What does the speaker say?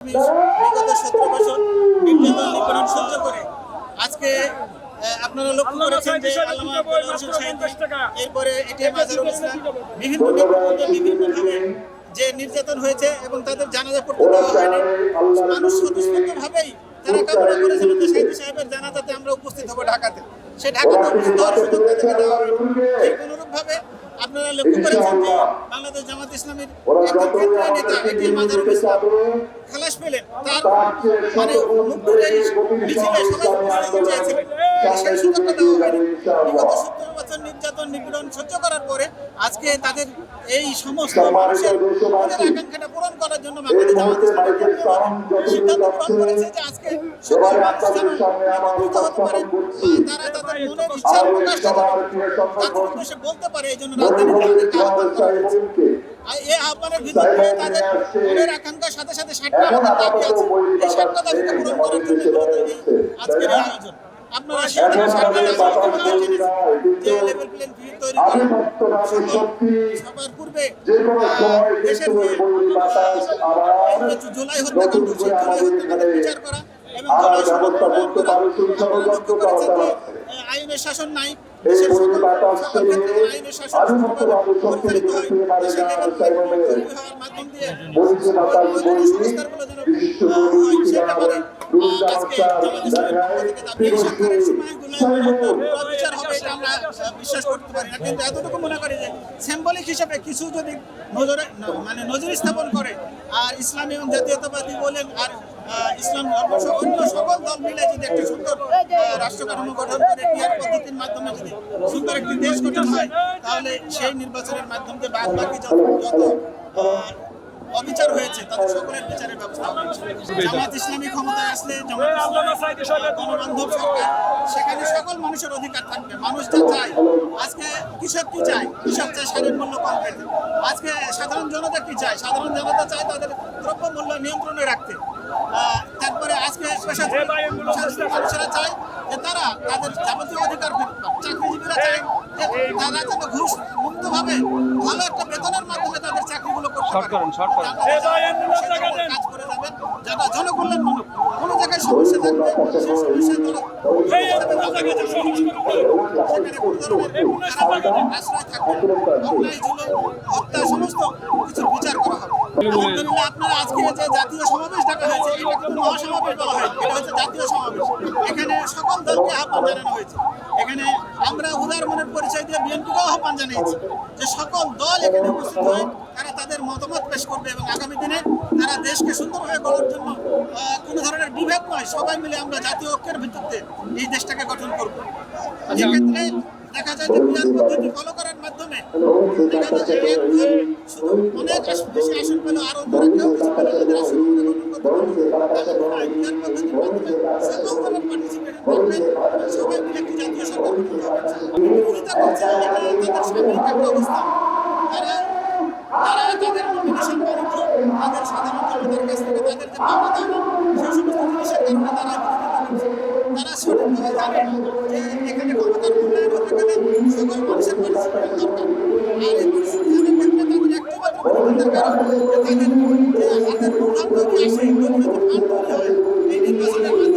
বিগত সতেরো বছর নির্যাতন নিপীড়ন সহ্য করে। আজকে আপনারা লক্ষ্য করেছেন যে আল্লামা আব্দুল এরপরে এটিএম আজহারুল ইসলাম বিভিন্ন নেতৃবৃন্দ বিভিন্নভাবে যে নির্যাতন হয়েছে এবং তাদের জানাজা পড়তে দেওয়া হয়নি মানুষ স্বতঃস্ফূর্তভাবেই তারা কামনা করেছিল যে সাহিদি সাহেবের জানাজাতে আমরা উপস্থিত হব ঢাকাতে। সে ঢাকাতে উপস্থিত হওয়ার সুযোগ তাদেরকে দেওয়া হয়নি। ঠিক অনুরূপভাবে আপনারা লক্ষ্য করেছেন যে বাংলাদেশ জামাত ইসলামের একজন কেন্দ্রীয় নেতা এটি ইসলাম খালাস পেলেন। তার মানে মুক্তির মিছিলে সবাই উপস্থিত চেয়েছিলেন। সেই সুযোগটা দেওয়া হয়নি। বিগত নির্যাতন নিপীড়ন সহ্য করার পরে আজকে তাদের এই সমস্ত মানুষের মনের আকাঙ্ক্ষাটা পূরণ করার জন্য বাংলাদেশ জামাত সিদ্ধান্ত গ্রহণ করেছে যে আজকে সকল মানুষ যেন একত্রিত হতে পারে তারা তাদের মনের ইচ্ছার প্রকাশটা তাদের উদ্দেশ্যে বলতে পারে এই জন্য রাজধানীতে তাদেরকে আহ্বান করা হয়েছে এই আহ্বানের ভিত্তিতে তাদের মনের আকাঙ্ক্ষার সাথে সাথে ষাটটা আমাদের দাবি আছে। এই ষাটটা দাবিকে পূরণ করার জন্য আজকের এই আয়োজন। আপনারা সেই দিকে ষাটটা দাবি ইতিমধ্যে জেনেছেন যে লেভেল প্লেন ফিল্ড তৈরি করে সবার পূর্বে দেশের যে জুলাই হত্যাকাণ্ড সেই জুলাই হত্যাকাণ্ডের বিচার করা এবং জুলাই সনদ প্রণয়ন করা। আপনারা লক্ষ্য করেছেন যে আইনের শাসন নাই দেশের সকল সকল ক্ষেত্রে আইনের শাসন পরিচালিত হয়। দেশের লেভেল প্লেইং ফিল্ড তৈরি হওয়ার মাধ্যম দিয়ে প্রয়োজনীয় সংস্কারগুলো যেন হয় সে ব্যাপারে আহ, আজকে জামাত পক্ষ থেকে দাবি এই সময়গুলো হবে এটা আমরা বিশ্বাস করতে পারি না কিন্তু এতটুকু মনে করি যে সিম্বলিক হিসেবে কিছু যদি নজরে মানে নজর স্থাপন করে আর ইসলামী এবং জাতীয়তাবাদী বলেন আর ইসলাম অন্য সকল দল মিলে যদি একটা সুন্দর রাষ্ট্র কাঠামো গঠন করে পিয়ার পদ্ধতির মাধ্যমে যদি সুন্দর একটি দেশ গঠন হয় তাহলে সেই নির্বাচনের মাধ্যমে বাদ বাকি যত যত অবিচার হয়েছে, তাদের সকলের বিচারের ব্যবস্থা জামাত ইসলামী ক্ষমতায় আসলে গণবান্ধব সরকার, সেখানে সকল মানুষের অধিকার থাকবে। মানুষ যা চায়, আজকে কৃষক কি চায়? কৃষক চায়? সারের মূল্য কম পেতে আজকে সাধারণ জনতা কি চায়? সাধারণ জনতা চায় তাদের দ্রব্য মূল্য নিয়ন্ত্রণে রাখতে। তারপরে আজকে মানুষেরা চায় যে তারা তাদের যাবতীয় অধিকার। চাকরিজীবীরা চায় যে তারা যেন ঘুষ মুক্তভাবে ভালো একটা বেতনের মাধ্যমে তাদের চাকরিগুলো করতে পারে আপনারা কাজ করে যাবেন। যারা জনকল্যাণ কোনো জায়গায় সমস্যা থাকবে সেই সমস্যা তারা সেখানে কোনো ধরনের আশ্রয় থাকবে না। হত্যা সমস্ত কিছুর বিচার করা হবে। আলহামদুলিল্লাহ আপনারা আজকে যে জাতীয় সমাবেশ ডাকা হয়েছে এটা কিন্তু মহাসমাবেশ বলা হয়। এটা হচ্ছে জাতীয় সমাবেশ। এখানে সকল দলকে আহ্বান জানানো হয়েছে। এখানে আমরা উদার মনের পরিচয় দিয়ে বিএনপিকেও আহ্বান জানিয়েছি যে সকল দল এখানে উপস্থিত হয়ে তারা তাদের মতামত পেশ করবে এবং আগামী দিনে তারা দেশকে সুন্দরভাবে গড়ার জন্য কোনো ধরনের বিভেদ নয়। সবাই মিলে আমরা জাতীয় ঐক্যের ভিত্তিতে এই দেশটাকে গঠন করব। এক্ষেত্রে দেখা যায় যে পিয়ার পদ্ধতি ফলো করার মাধ্যমে দেখা যায় যে এক দল শুধু অনেক বেশি আসন পেল আর অন্যরা কেউ কিছু পেল তাদের আসনগুলো গঠন করতে পারল তাহলে পিয়ার পদ্ধতির মাধ্যমে সকল দলের পার্টিসিপেট করবেন সবাই মিলে একটি জাতীয় সরকার গঠন হবে বিরোধিতা করছে এটা তাদের সাময়িক একটা অবস্থা তারা তারা তাদের নমিনেশন বাণিজ্য তাদের সাধারণ জনতার কাছ থেকে তাদের যে পাওনা দাওয়া সেই সমস্ত তারা তারা সঠিকভাবে জানেন যে এখানে ক্ষমতার মূল্যায়ন হতে গেলে সকল মানুষের পার্টিসিপেশন দরকার আর এই পার্টিসিপেশনের ক্ষেত্রে তাদের একটি মাত্র বিরোধিতার কারণ তাদের যে হাতের প্রধান তৈরি আসে দলীয় ফান্ড তৈরি হয় এই নির্বাচনের